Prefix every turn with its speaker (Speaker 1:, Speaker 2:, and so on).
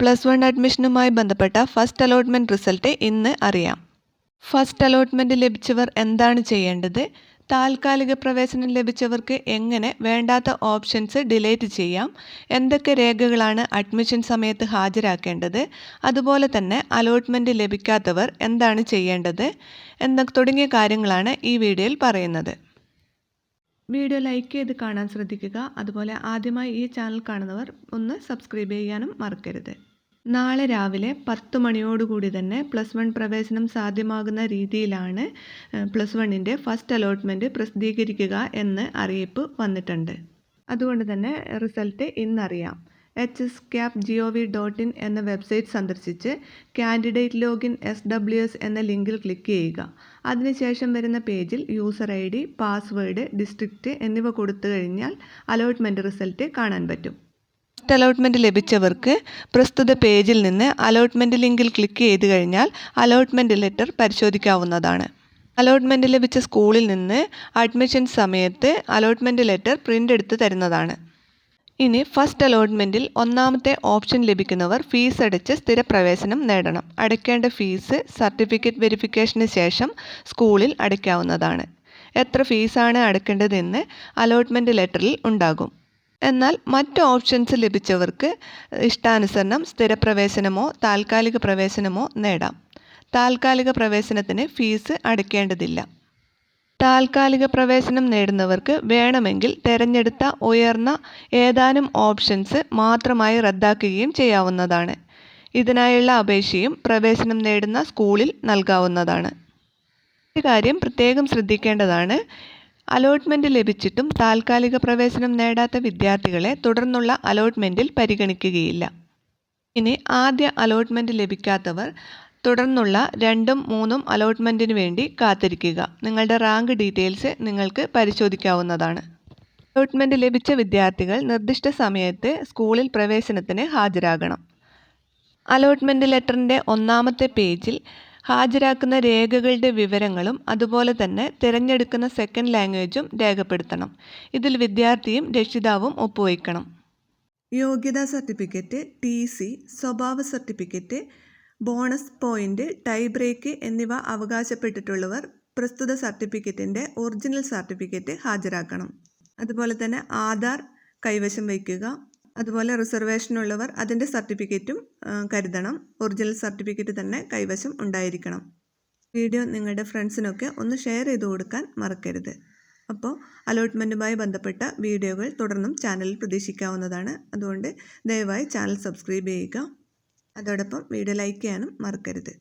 Speaker 1: Plus one അഡ്മിഷനുമായി ബന്ധപ്പെട്ട first allotment result ഇന്ന് അറിയാം. ഫസ്റ്റ് അലോട്ട്മെന്റ് ലഭിച്ചവർ എന്താണ് ചെയ്യേണ്ടത്? താൽക്കാലിക പ്രവേശനം ലഭിച്ചവർക്ക് എങ്ങനെ വേണ്ടാത്ത ഓപ്ഷൻസ് ഡിലേറ്റ് ചെയ്യാം? എന്തൊക്കെ രേഖകളാണ് അഡ്മിഷൻ സമയത്ത് ഹാജരാക്കേണ്ടത്? അതുപോലെ തന്നെ അലോട്ട്മെന്റ് ലഭിക്കാത്തവർ എന്താണ് ചെയ്യേണ്ടത്? എന്ന തുടങ്ങിയ കാര്യങ്ങളാണ് ഈ വീഡിയോയിൽ പറയുന്നത്. വീഡിയോ ലൈക്ക് ചെയ്ത് കാണാൻ ശ്രദ്ധിക്കുക. അതുപോലെ ആദ്യമായി ഈ ചാനൽ കാണുന്നവർ ഒന്ന് സബ്സ്ക്രൈബ് ചെയ്യാനും മറക്കരുത്. നാളെ രാവിലെ പത്ത് മണിയോടുകൂടി തന്നെ പ്ലസ് വൺ പ്രവേശനം സാധ്യമാകുന്ന രീതിയിലാണ് പ്ലസ് വണ്ണിന്റെ ഫസ്റ്റ് അലോട്ട്മെന്റ് പ്രസിദ്ധീകരിക്കുക എന്ന് അറിയിപ്പ് വന്നിട്ടുണ്ട്. അതുകൊണ്ട് തന്നെ result ഇന്നറിയാം. H S cap G O V dot in എന്ന വെബ്സൈറ്റ് സന്ദർശിച്ച് candidate login S W S എന്ന ലിങ്കിൽ ക്ലിക്ക് ചെയ്യുക. അതിനുശേഷം വരുന്ന പേജിൽ user I D password district എന്നിവ കൊടുത്തു കഴിഞ്ഞാൽ അലോട്ട്മെന്റ് റിസൾട്ട് കാണാൻ പറ്റും. ഫസ്റ്റ് അലോട്ട്മെന്റ് ലഭിച്ചവർക്ക് പ്രസ്തുത പേജിൽ നിന്ന് അലോട്ട്മെന്റ് ലിങ്കിൽ ക്ലിക്ക് ചെയ്ത് കഴിഞ്ഞാൽ അലോട്ട്മെന്റ് ലെറ്റർ പരിശോധിക്കാവുന്നതാണ്. അലോട്ട്മെന്റ് ലഭിച്ച സ്കൂളിൽ നിന്ന് അഡ്മിഷൻ സമയത്ത് അലോട്ട്മെന്റ് ലെറ്റർ പ്രിന്റ് എടുത്ത് തരുന്നതാണ്. ഇനി ഫസ്റ്റ് അലോട്ട്മെന്റിൽ ഒന്നാമത്തെ ഓപ്ഷൻ ലഭിക്കുന്നവർ ഫീസ് അടച്ച് സ്ഥിരപ്രവേശനം നേടണം. അടയ്ക്കേണ്ട ഫീസ് സർട്ടിഫിക്കറ്റ് വെരിഫിക്കേഷന് ശേഷം സ്കൂളിൽ അടയ്ക്കാവുന്നതാണ്. എത്ര ഫീസാണ് അടയ്ക്കേണ്ടതെന്ന് അലോട്ട്മെന്റ് ലെറ്ററിൽ ഉണ്ടാകും. എന്നാൽ മറ്റ് ഓപ്ഷൻസ് ലഭിച്ചവർക്ക് ഇഷ്ടാനുസരണം സ്ഥിരപ്രവേശനമോ താൽക്കാലിക പ്രവേശനമോ നേടാം. താൽക്കാലിക പ്രവേശനത്തിന് ഫീസ് അടയ്ക്കേണ്ടതില്ല. താൽക്കാലിക പ്രവേശനം നേടുന്നവർക്ക് വേണമെങ്കിൽ തിരഞ്ഞെടുത്ത ഉയർന്ന ഏതാനും ഓപ്ഷൻസ് മാത്രമായി റദ്ദാക്കുകയും ചെയ്യാവുന്നതാണ്. ഇതിനായുള്ള അപേക്ഷയും പ്രവേശനം നേടുന്ന സ്കൂളിൽ നൽകാവുന്നതാണ്. ഒരു കാര്യം പ്രത്യേകം ശ്രദ്ധിക്കേണ്ടതാണ്. അലോട്ട്മെന്റ് ലഭിച്ചിട്ടും താൽക്കാലിക പ്രവേശനം നേടാത്ത വിദ്യാർത്ഥികളെ തുടർന്നുള്ള അലോട്ട്മെന്റിൽ പരിഗണിക്കുകയില്ല. ഇനി ആദ്യ അലോട്ട്മെന്റ് ലഭിക്കാത്തവർ തുടർന്നുള്ള രണ്ടും മൂന്നും അലോട്ട്മെന്റിന് വേണ്ടി കാത്തിരിക്കുക. നിങ്ങളുടെ റാങ്ക് ഡീറ്റെയിൽസ് നിങ്ങൾക്ക് പരിശോധിക്കാവുന്നതാണ്. അലോട്ട്മെന്റ് ലഭിച്ച വിദ്യാർത്ഥികൾ നിർദ്ദിഷ്ട സമയത്ത് സ്കൂളിൽ പ്രവേശനത്തിന് ഹാജരാകണം. അലോട്ട്മെന്റ് ലെറ്ററിന്റെ ഒന്നാമത്തെ പേജിൽ ഹാജരാക്കുന്ന രേഖകളുടെ വിവരങ്ങളും അതുപോലെ തന്നെ തിരഞ്ഞെടുക്കുന്ന സെക്കൻഡ് ലാംഗ്വേജും രേഖപ്പെടുത്തണം. ഇതിൽ വിദ്യാർത്ഥിയും രക്ഷിതാവും ഒപ്പുവയ്ക്കണം. യോഗ്യതാ സർട്ടിഫിക്കറ്റ് ടി സി സ്വഭാവ certificate bonus point tie break എന്നിവ അവകാശപ്പെട്ടിട്ടുള്ളവർ പ്രസ്തുത സർട്ടിഫിക്കറ്റിന്റെ ഒറിജിനൽ സർട്ടിഫിക്കറ്റ് ഹാജരാക്കണം. അതുപോലെ തന്നെ ആധാർ കൈവശം വയ്ക്കുക അതുപോലെ റിസർവേഷനുള്ളവർ അതിന്റെ സർട്ടിഫിക്കറ്റും കരുതണം. ഒറിജിനൽ സർട്ടിഫിക്കറ്റ് തന്നെ കൈവശം ഉണ്ടായിരിക്കണം. വീഡിയോ നിങ്ങളുടെ ഫ്രണ്ട്സിനൊക്കെ ഒന്ന് ഷെയർ ചെയ്ത് കൊടുക്കാൻ മറക്കരുത്. അപ്പോൾ അലോട്ട്മെന്റുമായി ബന്ധപ്പെട്ട വീഡിയോകൾ തുടർന്നും ചാനലിൽ പ്രതീക്ഷിക്കാവുന്നതാണ്. അതുകൊണ്ട് ദയവായി ചാനൽ സബ്സ്ക്രൈബ് ചെയ്യുക. അതോടൊപ്പം വീഡിയോ ലൈക്ക് ചെയ്യാനും മറക്കരുത്.